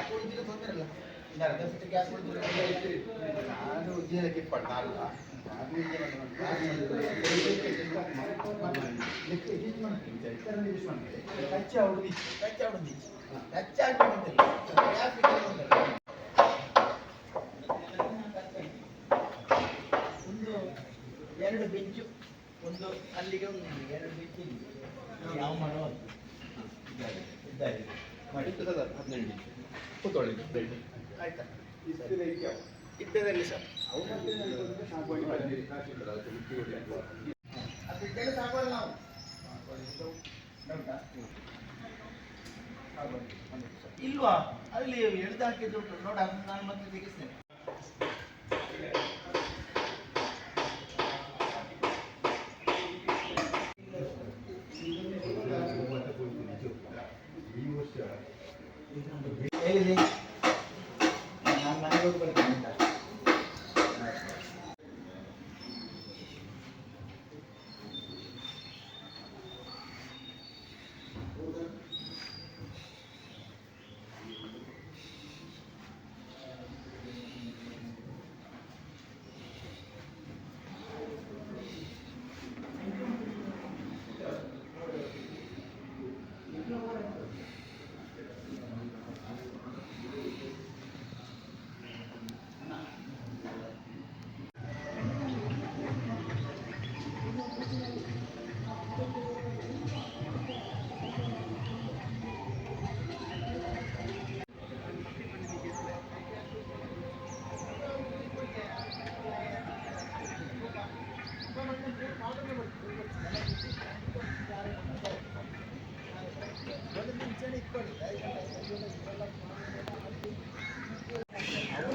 Gap ಉಳಿದಿಲ್ಲ ತೊಂದರೆ ಇಲ್ಲ ಒಂದು ಅರ್ಧ ಸತಿ ಗ್ಯಾಸ್ ಉಳಿದಿಲ್ಲ ನಾನು ಉದ್ಯೋಗಕ್ಕೆ ಇಪ್ಪತ್ತು ನಾಲ್ಕು ಕಚ್ಚ ಹುಡುಗಿ ಕಚ್ಚ ಹುಡುಗಿ ಕಚ್ಚ ಹಾಕಿ ಒಂದು ಎರಡು ಬೆಂಚು ಒಂದು ಅಲ್ಲಿಗೆ ಒಂದು ಎರಡು ಬೆಂಚು ಇಲ್ಲಿ ಯಾವ ಅದು? ಇದ್ದಾರೆ, ಮಾಡಿ ಹದಿನೈದು ಕೂತ್ಕೊಳ್ಳಿ ಆಯ್ತಾ? ಇದ್ದದಲ್ಲಿ ಸರ್. ಸಾಕುವಲ್ಲ ನಾವು? ಇಲ್ವಾ? ಅಲ್ಲಿ ಎಳ್ದು ಹಾಕಿದ್ರು ನೋಡ ನಾನು ಮತ್ತೆ ತೆಗಿಸ್ತೇನೆ.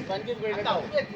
పంచాయతీ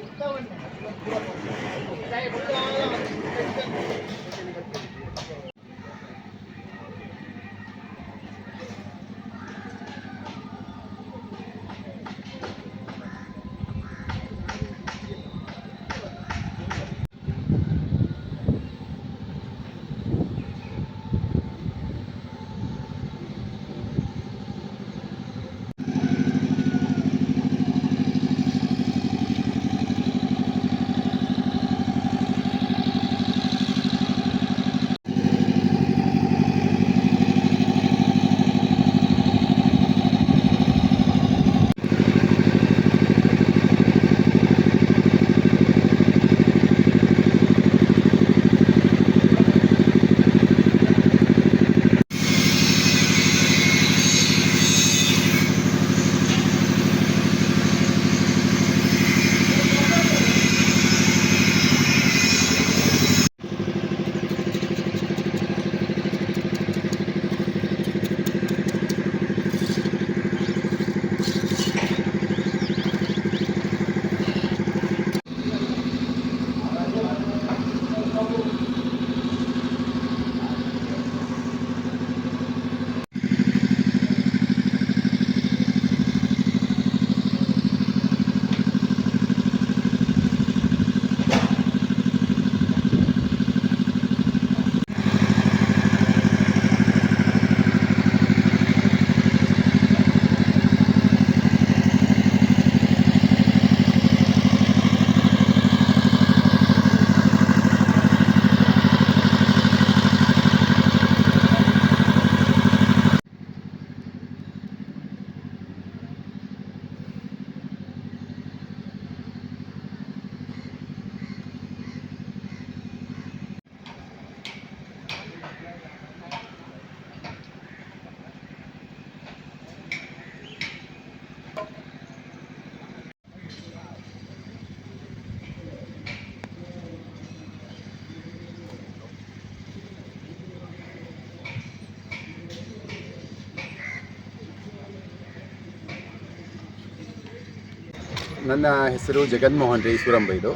ನನ್ನ ಹೆಸರು ಜಗನ್ಮೋಹನ್ ರೈ ಸುರಂಬೈದು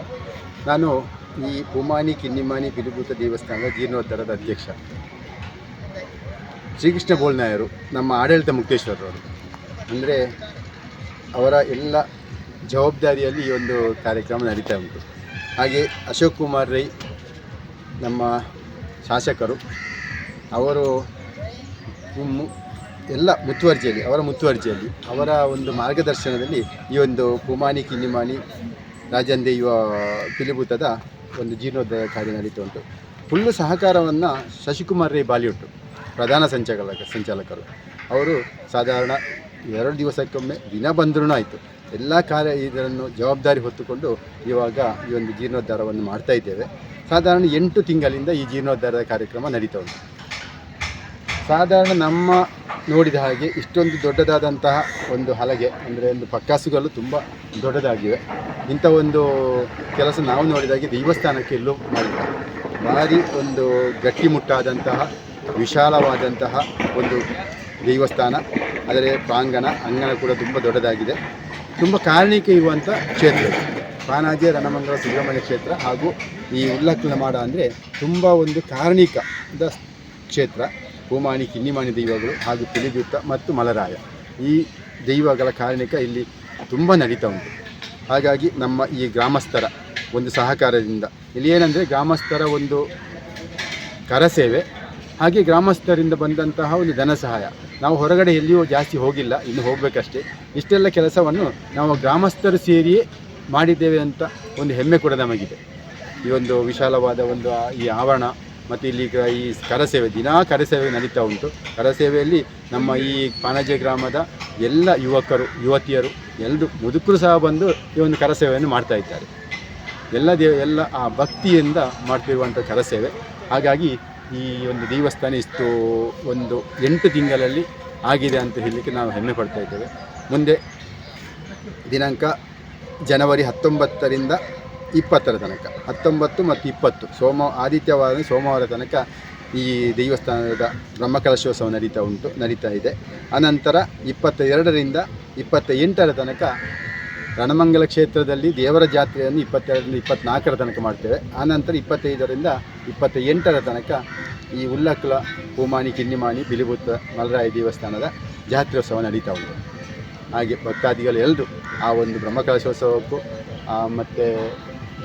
ನಾನು ಈ ಭೂಮಾನಿ ಕಿನ್ನಿಮಾನಿ ಪಿಲಿಭೂತ ದೇವಸ್ಥಾನದ ಜೀರ್ಣೋದ್ಧಾರದ ಅಧ್ಯಕ್ಷ. ಶ್ರೀಕೃಷ್ಣ ಬೋಳ್ನಾಯರು ನಮ್ಮ ಆಡಳಿತ ಮುಕ್ತೇಶ್ವರರವರು. ಅಂದರೆ ಅವರ ಎಲ್ಲ ಜವಾಬ್ದಾರಿಯಲ್ಲಿ ಈ ಒಂದು ಕಾರ್ಯಕ್ರಮ ನಡೀತಾ ಉಂಟು. ಹಾಗೆ ಅಶೋಕ್ ಕುಮಾರ್ ರೈ, ನಮ್ಮ ಶಾಸಕರು, ಅವರು ಎಲ್ಲ ಮುತುವರ್ಜಿಯಲ್ಲಿ, ಅವರ ಮುತುವರ್ಜಿಯಲ್ಲಿ, ಅವರ ಒಂದು ಮಾರ್ಗದರ್ಶನದಲ್ಲಿ ಈ ಒಂದು ಕುಮಾನಿ ಕಿನ್ನಿಮಾನಿ ರಾಜಂದೆ ಯುವ ಪಿಲಿಭೂತದ ಒಂದು ಜೀರ್ಣೋದ್ಧಾರ ಕಾರ್ಯ ನಡೀತು ಉಂಟು. ಫುಲ್ಲು ಸಹಕಾರವನ್ನು ಶಶಿಕುಮಾರ್ ರೈ ಬಾಲಿವುಡ್ ಪ್ರಧಾನ ಸಂಚಾಲಕ, ಸಂಚಾಲಕರು. ಅವರು ಸಾಧಾರಣ ಎರಡು ದಿವಸಕ್ಕೊಮ್ಮೆ ದಿನ ಬಂದ್ರೂ ಆಯಿತು. ಎಲ್ಲ ಕಾರ್ಯ ಇದನ್ನು ಜವಾಬ್ದಾರಿ ಹೊತ್ತುಕೊಂಡು ಇವಾಗ ಈ ಒಂದು ಜೀರ್ಣೋದ್ಧಾರವನ್ನು ಮಾಡ್ತಾ ಇದ್ದೇವೆ. ಸಾಧಾರಣ ಎಂಟು ತಿಂಗಳಿಂದ ಈ ಜೀರ್ಣೋದ್ಧಾರದ ಕಾರ್ಯಕ್ರಮ ನಡೀತಾ ಉಂಟು. ಸಾಧಾರಣ ನಮ್ಮ ನೋಡಿದ ಹಾಗೆ ಇಷ್ಟೊಂದು ದೊಡ್ಡದಾದಂತಹ ಒಂದು ಹಲಗೆ, ಅಂದರೆ ಒಂದು ಪಕ್ಕಾಸುಗಳು ತುಂಬ ದೊಡ್ಡದಾಗಿವೆ. ಇಂಥ ಒಂದು ಕೆಲಸ ನಾವು ನೋಡಿದಾಗೆ ದೇವಸ್ಥಾನಕ್ಕೆ ಎಲ್ಲೂ ಮಾಡಿಲ್ಲ. ಭಾರಿ ಒಂದು ಗಟ್ಟಿಮುಟ್ಟಾದಂತಹ, ವಿಶಾಲವಾದಂತಹ ಒಂದು ದೇವಸ್ಥಾನ. ಅದರ ಪ್ರಾಂಗಣ, ಅಂಗಣ ಕೂಡ ತುಂಬ ದೊಡ್ಡದಾಗಿದೆ. ತುಂಬ ಕಾರಣಿಕೆ ಇರುವಂಥ ಕ್ಷೇತ್ರ ಪಾನಾಜೆ ರಣಮಂಗಲ ಸುಬ್ರಹ್ಮಣ್ಯ ಕ್ಷೇತ್ರ ಹಾಗೂ ಈ ಉಲ್ಲಕ್ಲಮಾಡ ಅಂದರೆ ತುಂಬ ಒಂದು ಕಾರಣಿಕದ ಕ್ಷೇತ್ರ. ಭೂಮಾನಿ ಕಿನ್ನಿಮಾನಿ ದೈವಗಳು ಹಾಗೂ ಪಿಲಿದ್ಯುತ್ತ ಮತ್ತು ಮಲರಾಯ. ಈ ದೈವಗಳ ಕಾರಣಿಕ ಇಲ್ಲಿ ತುಂಬ ನಡೀತಾ ಉಂಟು. ಹಾಗಾಗಿ ನಮ್ಮ ಈ ಗ್ರಾಮಸ್ಥರ ಒಂದು ಸಹಕಾರದಿಂದ, ಇಲ್ಲಿ ಏನಂದರೆ ಗ್ರಾಮಸ್ಥರ ಒಂದು ಕರಸೇವೆ, ಹಾಗೆ ಗ್ರಾಮಸ್ಥರಿಂದ ಬಂದಂತಹ ಒಂದು ಧನ ಸಹಾಯ. ನಾವು ಹೊರಗಡೆ ಎಲ್ಲಿಯೂ ಜಾಸ್ತಿ ಹೋಗಿಲ್ಲ, ಇನ್ನು ಹೋಗಬೇಕಷ್ಟೇ. ಇಷ್ಟೆಲ್ಲ ಕೆಲಸವನ್ನು ನಾವು ಗ್ರಾಮಸ್ಥರು ಸೇರಿಯೇ ಮಾಡಿದ್ದೇವೆ ಅಂತ ಒಂದು ಹೆಮ್ಮೆ ಕೂಡ ನಮಗಿದೆ. ಈ ಒಂದು ವಿಶಾಲವಾದ ಒಂದು ಈ ಆವರಣ ಮತ್ತು ಇಲ್ಲಿ ಈ ಕರಸೇವೆ, ದಿನಾ ಕರಸೇವೆ ನಡೀತಾ ಉಂಟು. ಕರಸೇವೆಯಲ್ಲಿ ನಮ್ಮ ಈ ಪಾನಜೆ ಗ್ರಾಮದ ಎಲ್ಲ ಯುವಕರು, ಯುವತಿಯರು ಎಲ್ಲರೂ ಮುದುಕರು ಸಹ ಬಂದು ಈ ಒಂದು ಕರಸೇವೆಯನ್ನು ಮಾಡ್ತಾ ಇದ್ದಾರೆ. ಎಲ್ಲ ದೇವ ಎಲ್ಲ ಆ ಭಕ್ತಿಯಿಂದ ಮಾಡ್ತಿರುವಂಥ ಕರಸೇವೆ. ಹಾಗಾಗಿ ಈ ಒಂದು ದೇವಸ್ಥಾನ ಇಷ್ಟು ಒಂದು ಎಂಟು ತಿಂಗಳಲ್ಲಿ ಆಗಿದೆ ಅಂತ ಹೇಳಲಿಕ್ಕೆ ನಾವು ಹೆಮ್ಮೆ ಪಡ್ತಾ ಇದ್ದೇವೆ. ಮುಂದೆ ದಿನಾಂಕ ಜನವರಿ ಹತ್ತೊಂಬತ್ತರಿಂದ ಇಪ್ಪತ್ತರ ತನಕ, ಹತ್ತೊಂಬತ್ತು ಮತ್ತು ಇಪ್ಪತ್ತು. ಸೋಮ ಆದಿತ್ಯವಾರ ಸೋಮವಾರ ತನಕ ಈ ದೇವಸ್ಥಾನದ ಬ್ರಹ್ಮಕಲಶೋತ್ಸವ ನಡೀತಾ ಉಂಟು, ನಡೀತಾ ಇದೆ. ಅನಂತರ ಇಪ್ಪತ್ತ ಎರಡರಿಂದ ಇಪ್ಪತ್ತ ಎಂಟರ ತನಕ ರಣಮಂಗಲ ಕ್ಷೇತ್ರದಲ್ಲಿ ದೇವರ ಜಾತ್ರೆಯನ್ನು ಇಪ್ಪತ್ತೆರಡರಿಂದ ಇಪ್ಪತ್ತ್ನಾಲ್ಕರ ತನಕ ಮಾಡ್ತೇವೆ. ಆನಂತರ ಇಪ್ಪತ್ತೈದರಿಂದ ಇಪ್ಪತ್ತ ಎಂಟರ ತನಕ ಈ ಉಲ್ಲಕ್ಲ, ಹೂಮಾನಿ, ಕಿನ್ನಿಮಾನಿ ಬಿಲಿಭೂತ ಮಲರಾಯ ದೇವಸ್ಥಾನದ ಜಾತ್ರೋತ್ಸವ ನಡೀತಾ ಉಂಟು. ಹಾಗೆ ಭಕ್ತಾದಿಗಳು ಎಲ್ಲರೂ ಆ ಒಂದು ಬ್ರಹ್ಮಕಲಶೋತ್ಸವಕ್ಕೂ ಮತ್ತು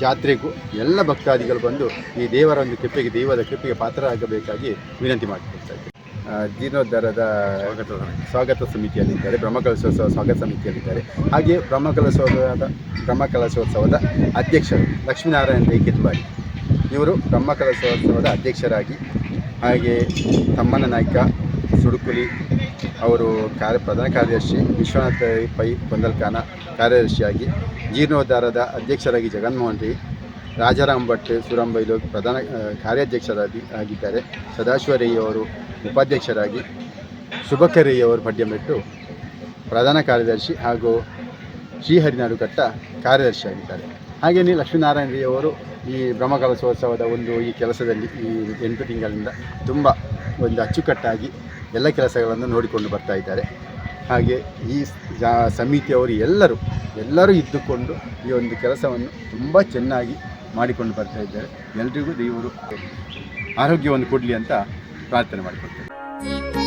ಜಾತ್ರೆಗೂ ಎಲ್ಲ ಭಕ್ತಾದಿಗಳು ಬಂದು ಈ ದೇವರ ಒಂದು ಕೃಪೆಗೆ ದೈವದ ಕೃಪೆಗೆ ಪಾತ್ರರಾಗಬೇಕಾಗಿ ವಿನಂತಿ ಮಾಡಿಕೊಳ್ತಾ ಜೀರ್ಣೋದ್ಧಾರದ ಸ್ವಾಗತ ಸಮಿತಿಯಲ್ಲಿದ್ದಾರೆ, ಬ್ರಹ್ಮಕಲಶೋತ್ಸವ ಸ್ವಾಗತ ಸಮಿತಿಯಲ್ಲಿದ್ದಾರೆ. ಹಾಗೆ ಬ್ರಹ್ಮಕಲಶೋತ್ಸವದ ಬ್ರಹ್ಮಕಲಶೋತ್ಸವದ ಅಧ್ಯಕ್ಷರು ಲಕ್ಷ್ಮೀನಾರಾಯಣ ರೈ ಕಿತ್ಬಾರಿ ಇವರು ಬ್ರಹ್ಮಕಲಶೋತ್ಸವದ ಅಧ್ಯಕ್ಷರಾಗಿ, ಹಾಗೆ ತಮ್ಮನ ನಾಯ್ಕ ಸುಡುಕುಲಿ, ಅವರು ಕಾರ್ಯ ಪ್ರಧಾನ ಕಾರ್ಯದರ್ಶಿ ವಿಶ್ವನಾಥ ಪೈ ಕೊಂದಲ್ಖಾನ ಕಾರ್ಯದರ್ಶಿಯಾಗಿ ಜೀರ್ಣೋದ್ಧಾರದ ಅಧ್ಯಕ್ಷರಾಗಿ ಜಗನ್ಮೋಹನ್ ರೈ ರಾಜಾರಾಮ್ ಭಟ್ ಸುರಂಬೈಲು ಪ್ರಧಾನ ಕಾರ್ಯಾಧ್ಯಕ್ಷರಾಗಿ ಆಗಿದ್ದಾರೆ. ಸದಾಶಿವ ರೈ ಅವರು ಉಪಾಧ್ಯಕ್ಷರಾಗಿ ಶುಭಕರ್ ರೈ ಅವರು ಪಡ್ಯಮೆಟ್ಟು ಪ್ರಧಾನ ಕಾರ್ಯದರ್ಶಿ ಹಾಗೂ ಶ್ರೀಹರಿನಾಡುಕಟ್ಟ ಕಾರ್ಯದರ್ಶಿಯಾಗಿದ್ದಾರೆ. ಹಾಗೆಯೇ ಲಕ್ಷ್ಮೀನಾರಾಯಣ ರೈ ಅವರು ಈ ಬ್ರಹ್ಮಕಲಶೋತ್ಸವದ ಒಂದು ಈ ಕೆಲಸದಲ್ಲಿ ಈ ಎಂಟು ತಿಂಗಳಿಂದ ತುಂಬ ಒಂದು ಅಚ್ಚುಕಟ್ಟಾಗಿ ಎಲ್ಲ ಕೆಲಸಗಳನ್ನು ನೋಡಿಕೊಂಡು ಬರ್ತಾ ಇದ್ದಾರೆ. ಹಾಗೆ ಈ ಸಮಿತಿಯವರು ಎಲ್ಲರೂ ಎಲ್ಲರೂ ಇದ್ದುಕೊಂಡು ಈ ಒಂದು ಕೆಲಸವನ್ನು ತುಂಬ ಚೆನ್ನಾಗಿ ಮಾಡಿಕೊಂಡು ಬರ್ತಾ ಇದ್ದಾರೆ. ಎಲ್ರಿಗೂ ದೇವರು ಆರೋಗ್ಯವನ್ನು ಕೊಡಲಿ ಅಂತ ಪ್ರಾರ್ಥನೆ ಮಾಡಿಕೊಳ್ತೇವೆ